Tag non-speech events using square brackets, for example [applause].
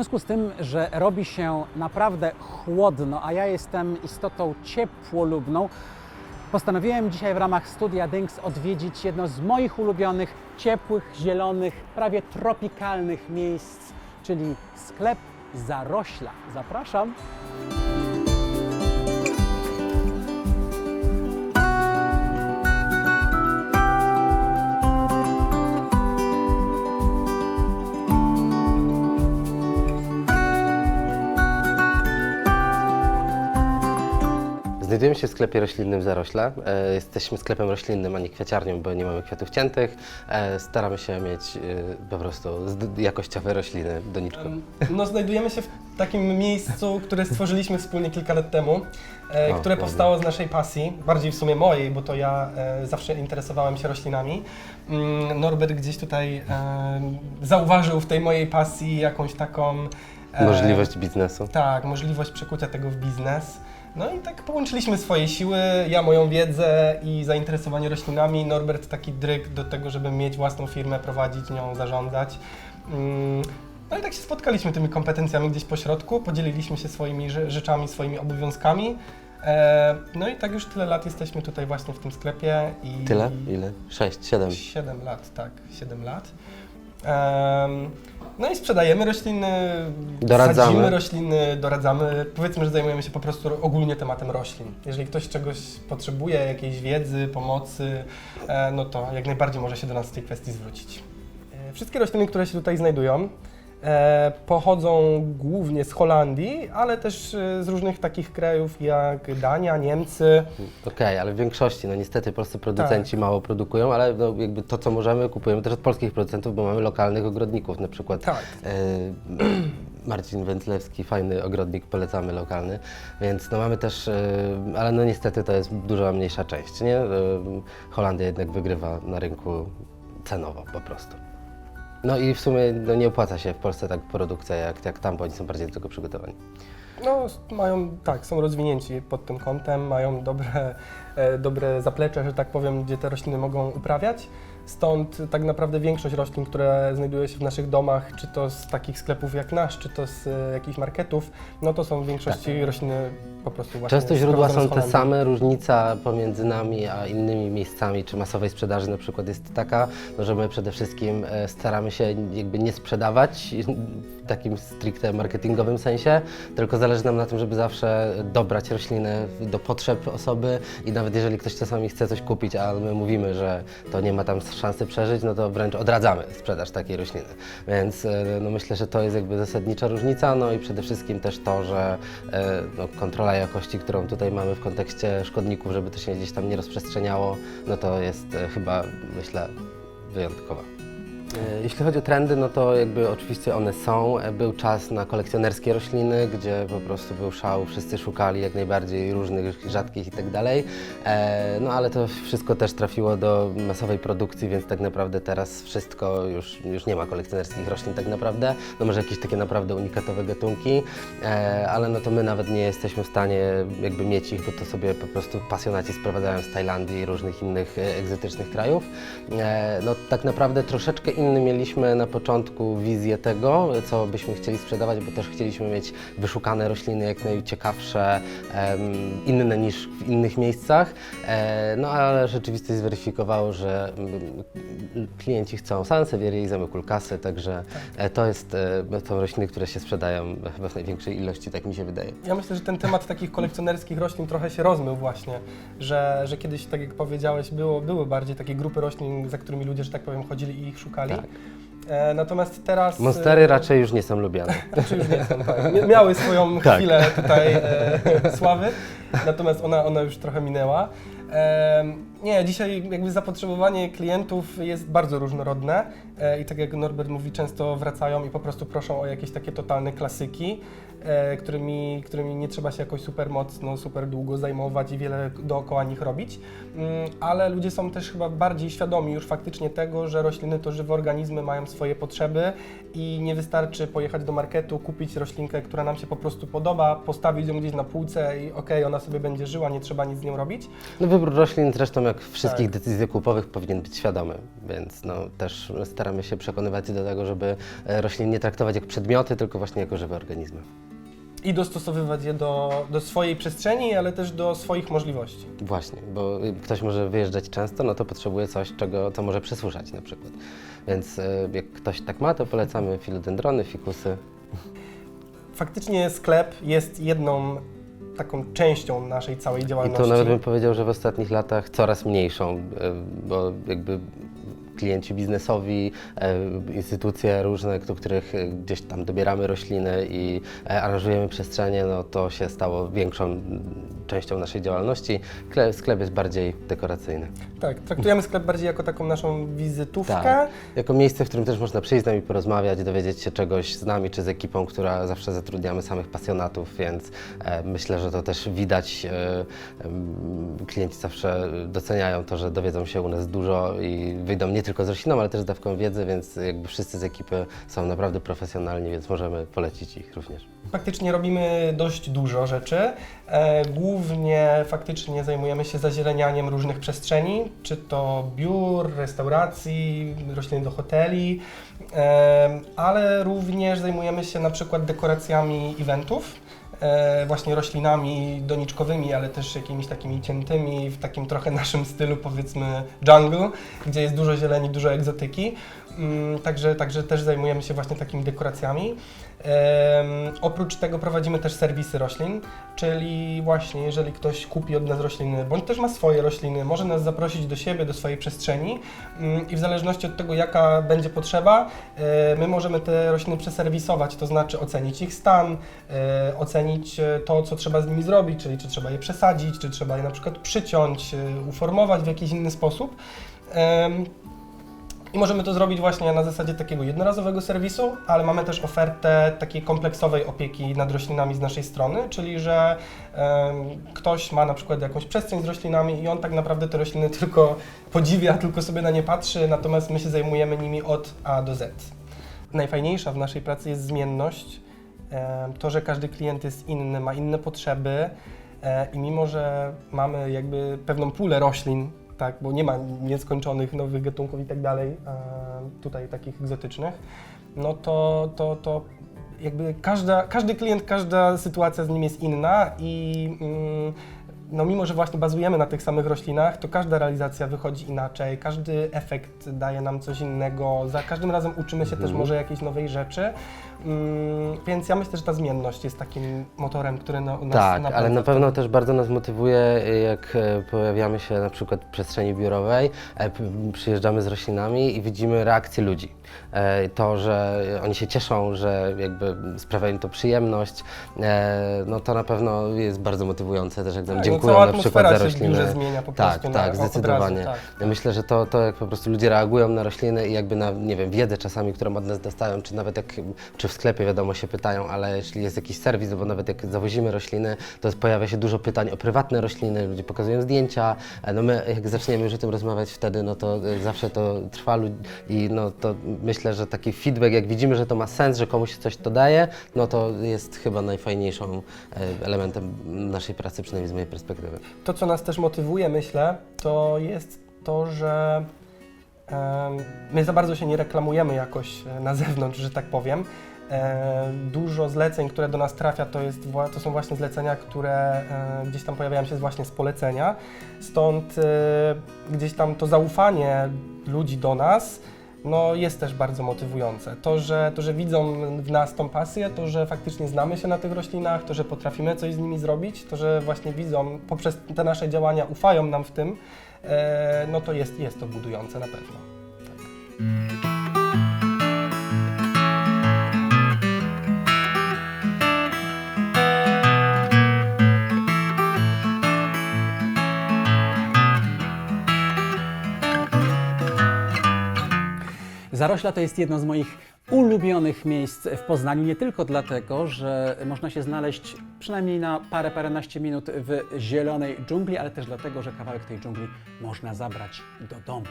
związku z tym, że robi się naprawdę chłodno, a ja jestem istotą ciepłolubną, postanowiłem dzisiaj w ramach studia Dynks odwiedzić jedno z moich ulubionych, ciepłych, zielonych, prawie tropikalnych miejsc, czyli sklep Zarośla. Zapraszam. Znajdujemy się w sklepie roślinnym Zarośla. E, Jesteśmy sklepem roślinnym, a nie kwiaciarnią, bo nie mamy kwiatów ciętych. E, Staramy się mieć e, po prostu jakościowe rośliny w doniczku. No, znajdujemy się w takim miejscu, które stworzyliśmy wspólnie kilka lat temu, e, O, które ładnie. powstało z naszej pasji, bardziej w sumie mojej, bo to ja e, zawsze interesowałem się roślinami. Mm, Norbert gdzieś tutaj e, zauważył w tej mojej pasji jakąś taką e, Możliwość biznesu. Tak, możliwość przekucia tego w biznes. No i tak połączyliśmy swoje siły, ja moją wiedzę i zainteresowanie roślinami, Norbert taki dryg do tego, żeby mieć własną firmę, prowadzić nią, zarządzać. Mm, No i tak się spotkaliśmy tymi kompetencjami gdzieś po środku, podzieliliśmy się swoimi rze- rzeczami, swoimi obowiązkami. E, No i tak już tyle lat jesteśmy tutaj właśnie w tym sklepie. I Tyle? Ile? Sześć, siedem. 7 lat, tak, 7 lat. No i sprzedajemy rośliny, Doradzamy. sadzimy rośliny, doradzamy. Powiedzmy, że zajmujemy się po prostu ogólnie tematem roślin. Jeżeli ktoś czegoś potrzebuje, jakiejś wiedzy, pomocy, e, no to jak najbardziej może się do nas w tej kwestii zwrócić. E, Wszystkie rośliny, które się tutaj znajdują, pochodzą głównie z Holandii, ale też e, z różnych takich krajów jak Dania, Niemcy. Okej, ale w większości, no niestety polscy producenci Tak. mało produkują, ale no, jakby to, co możemy, kupujemy też od polskich producentów, bo mamy lokalnych ogrodników, na przykład Tak. e, [clears throat] Marcin Wędlewski, fajny ogrodnik, polecamy lokalny, więc no mamy też, e, ale no niestety to jest dużo mniejsza część, nie? E, Holandia jednak wygrywa na rynku cenowo po prostu. No i w sumie no, nie opłaca się w Polsce tak produkcja jak, jak tam, bo oni są bardziej do tego przygotowani. No, mają, tak, są rozwinięci pod tym kątem, mają dobre, e, dobre zaplecze, że tak powiem, gdzie te rośliny mogą uprawiać. Stąd tak naprawdę większość roślin, które znajdują się w naszych domach, czy to z takich sklepów jak nasz, czy to z e, jakichś marketów, no to są w większości rośliny po prostu właśnie Często źródła sprowadzone są z te Holandii. same, różnica pomiędzy nami a innymi miejscami czy masowej sprzedaży na przykład jest taka, no, że my przede wszystkim e, staramy się jakby nie sprzedawać w takim stricte marketingowym sensie, tylko zależy nam na tym, żeby zawsze dobrać rośliny do potrzeb osoby i nawet jeżeli ktoś czasami chce coś kupić, a my mówimy, że to nie ma tam szansy przeżyć, no to wręcz odradzamy sprzedaż takiej rośliny. Więc e, no myślę, że to jest jakby zasadnicza różnica, no i przede wszystkim też to, że e, no, kontrola jakości, którą tutaj mamy w kontekście szkodników, żeby to się gdzieś tam nie rozprzestrzeniało, no to jest e, chyba, myślę, wyjątkowa. E, Jeśli chodzi o trendy, no to jakby oczywiście one są. E, Był czas na kolekcjonerskie rośliny, gdzie po prostu był szał, wszyscy szukali jak najbardziej różnych, rzadkich i tak dalej. E, No ale to wszystko też trafiło do masowej produkcji, więc tak naprawdę teraz wszystko już, już nie ma kolekcjonerskich roślin tak naprawdę. No może jakieś takie naprawdę unikatowe gatunki, ale no to my nawet nie jesteśmy w stanie jakby mieć ich, bo to sobie po prostu pasjonaci sprowadzają z Tajlandii i różnych innych egzotycznych krajów. No tak naprawdę troszeczkę inny mieliśmy na początku wizję tego, co byśmy chcieli sprzedawać, bo też chcieliśmy mieć wyszukane rośliny jak najciekawsze, inne niż w innych miejscach. E, No ale rzeczywistość zweryfikowała, że mm, klienci chcą sansevierie i zamykulkasy, także e, to jest, e, to rośliny, które się sprzedają chyba w największej ilości, tak mi się wydaje. Ja myślę, że ten temat takich kolekcjonerskich roślin trochę się rozmył właśnie, że, że kiedyś, tak jak powiedziałeś, było, były bardziej takie grupy roślin, za którymi ludzie, że tak powiem, chodzili i ich szukali. Tak. E, natomiast teraz... Monstery e, raczej już nie są lubiane. [laughs] Raczej już nie są, tak. Mia- Miały swoją Tak. chwilę tutaj e, [laughs] sławy, natomiast ona, ona już trochę minęła. Em, nie, dzisiaj jakby zapotrzebowanie klientów jest bardzo różnorodne e, i tak jak Norbert mówi, często wracają i po prostu proszą o jakieś takie totalne klasyki, e, którymi, którymi nie trzeba się jakoś super mocno, super długo zajmować i wiele dookoła nich robić, Mm, ale ludzie są też chyba bardziej świadomi już faktycznie tego, że rośliny to żywe organizmy, mają swoje potrzeby i nie wystarczy pojechać do marketu, kupić roślinkę, która nam się po prostu podoba, postawić ją gdzieś na półce i okej, ona sobie będzie żyła, nie trzeba nic z nią robić. No wybór roślin zresztą jak wszystkich Tak. decyzji zakupowych powinien być świadomy, więc no, też staramy się przekonywać do tego, żeby e, roślin nie traktować jak przedmioty, tylko właśnie jako żywe organizmy. I dostosowywać je do, do swojej przestrzeni, ale też do swoich możliwości. Właśnie, bo ktoś może wyjeżdżać często, no to potrzebuje coś, czego, co może przysłuszać na przykład. Więc e, jak ktoś tak ma, to polecamy filodendrony, fikusy. Faktycznie sklep jest jedną taką częścią naszej całej I działalności. to nawet bym powiedział, że w ostatnich latach coraz mniejszą, e, bo jakby klienci biznesowi, e, instytucje różne, do których e, gdzieś tam dobieramy rośliny i e, aranżujemy przestrzenie, no to się stało większą częścią naszej działalności. Kle- Sklep jest bardziej dekoracyjny. Tak, traktujemy sklep bardziej jako taką naszą wizytówkę. Tak. Jako miejsce, w którym też można przyjść z nami porozmawiać, dowiedzieć się czegoś z nami czy z ekipą, która zawsze zatrudniamy samych pasjonatów, więc e, myślę, że to też widać. E, em, klienci zawsze doceniają to, że dowiedzą się u nas dużo i wyjdą nie tylko z rośliną, ale też z dawką wiedzy, więc jakby wszyscy z ekipy są naprawdę profesjonalni, więc możemy polecić ich również. Faktycznie robimy dość dużo rzeczy. E, głównie faktycznie zajmujemy się zazielenianiem różnych przestrzeni, czy to biur, restauracji, roślin do hoteli, ale również zajmujemy się na przykład dekoracjami eventów. E, właśnie roślinami doniczkowymi, ale też jakimiś takimi ciętymi, w takim trochę naszym stylu powiedzmy jungle, gdzie jest dużo zieleni, dużo egzotyki. Mm, Także, także też zajmujemy się właśnie takimi dekoracjami. Oprócz tego prowadzimy też serwisy roślin, czyli właśnie jeżeli ktoś kupi od nas rośliny, bądź też ma swoje rośliny, może nas zaprosić do siebie, do swojej przestrzeni mm, i w zależności od tego, jaka będzie potrzeba, e, my możemy te rośliny przeserwisować, to znaczy ocenić ich stan, e, ocenić e, to, co trzeba z nimi zrobić, czyli czy trzeba je przesadzić, czy trzeba je na przykład przyciąć, uformować w jakiś inny sposób. I możemy to zrobić właśnie na zasadzie takiego jednorazowego serwisu, ale mamy też ofertę takiej kompleksowej opieki nad roślinami z naszej strony, czyli że ktoś ma na przykład jakąś przestrzeń z roślinami i on tak naprawdę te rośliny [laughs] tylko podziwia, tylko sobie na nie patrzy, natomiast my się zajmujemy nimi od A do Z. Najfajniejsza w naszej pracy jest zmienność, to, że każdy klient jest inny, ma inne potrzeby e, i mimo, że mamy jakby pewną pulę roślin, tak, bo nie ma nieskończonych nowych gatunków i tak dalej, e, tutaj takich egzotycznych, no to, to, to jakby każda, każdy klient, każda sytuacja z nim jest inna i mm, no mimo, że właśnie bazujemy na tych samych roślinach, to każda realizacja wychodzi inaczej, każdy efekt daje nam coś innego, za każdym razem uczymy się też Mhm. może jakiejś nowej rzeczy, mm, więc ja myślę, że ta zmienność jest takim motorem, który no, nas Tak, napędza ale na pewno też bardzo nas motywuje, jak e, pojawiamy się na przykład w przestrzeni biurowej, e, p- przyjeżdżamy z roślinami i widzimy reakcję ludzi. E, To, że oni się cieszą, że jakby sprawia im to przyjemność, e, no to na pewno jest bardzo motywujące też, jak nam Tak, no dziękują cała na przykład atmosfera za się w biurze rośliny. zmienia po Tak, prostu na- tak, od razu, zdecydowanie. tak. Ja myślę, że to, to jak po prostu ludzie reagują na rośliny i jakby na, nie wiem, wiedzę czasami, którą od nas dostają, czy nawet jak, czy w sklepie wiadomo się pytają, ale jeśli jest jakiś serwis, bo nawet jak zawozimy rośliny, to pojawia się dużo pytań o prywatne rośliny, ludzie pokazują zdjęcia, e, no my jak zaczniemy już o tym rozmawiać wtedy, no to e, zawsze to trwa i no to myślę, że taki feedback, jak widzimy, że to ma sens, że komuś coś to daje, no to jest chyba najfajniejszą e, elementem naszej pracy, przynajmniej z mojej perspektywy. To, co nas też motywuje, myślę, to jest to, że my za bardzo się nie reklamujemy jakoś na zewnątrz, że tak powiem. E, Dużo zleceń, które do nas trafia, to, jest, to są właśnie zlecenia, które e, gdzieś tam pojawiają się właśnie z polecenia. Stąd e, gdzieś tam to zaufanie ludzi do nas no, jest też bardzo motywujące. To że, to, że widzą w nas tą pasję, to, że faktycznie znamy się na tych roślinach, to, że potrafimy coś z nimi zrobić, to, że właśnie widzą poprzez te nasze działania, ufają nam w tym, no to jest, jest to budujące na pewno. Zarośla to jest jedno z moich ulubionych miejsc w Poznaniu, nie tylko dlatego, że można się znaleźć przynajmniej na parę, paręnaście minut w zielonej dżungli, ale też dlatego, że kawałek tej dżungli można zabrać do domu.